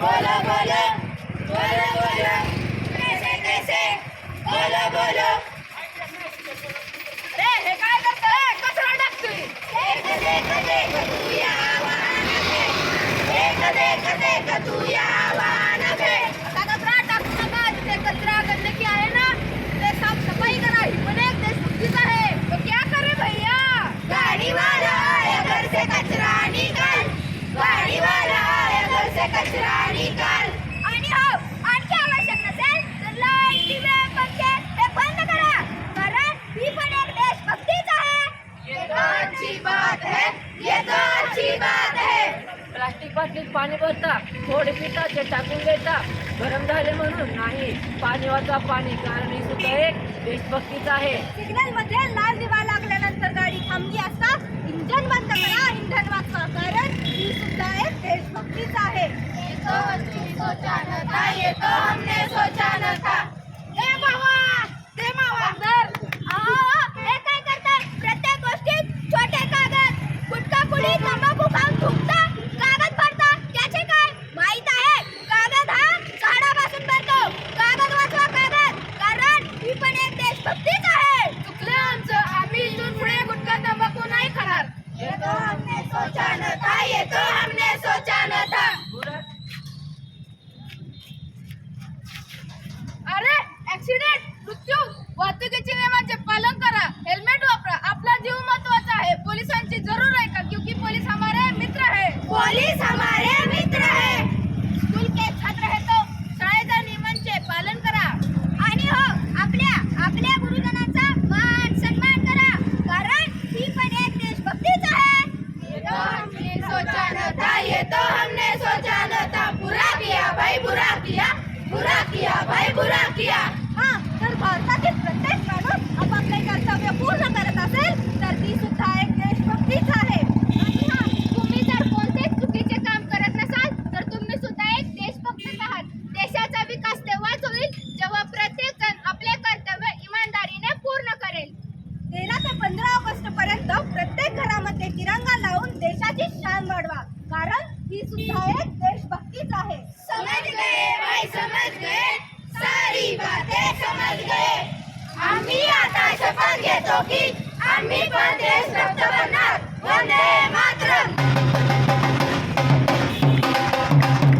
बोलो बोलो. बोलो बोलो. कैसे कैसे बोलो बोलो. अरे हे काय करतोय? कचरा टाकतोय. देख देख देख तू या वाहन देख देख देख तू या पाण्याची पाटली पाणी भरता थोडे पिता ते टाकून देता. गरम झाले म्हणून नाही. पाणी वाचा पाणी कारण हे सुद्धा एक देशभक्तीच आहे. सिग्नलमध्ये लाल दिवा ये तो हमने सोचा न था। अरे ऍक्सिडेंट मृत्यू वाहतुकीचे नियमांचे पालन कर सोचा न था ये तो हमने सोचा न था बुरा किया भाई बुरा किया. बुरा किया भाई बुरा किया. हाँ लढवा कारण ही सुद्धा एक देशभक्तीच आहे. समज गए भाई समज गए सारी बातें समज गए आम्ही आता शपथ घेतो की आम्ही पण देशभक्त बनणार.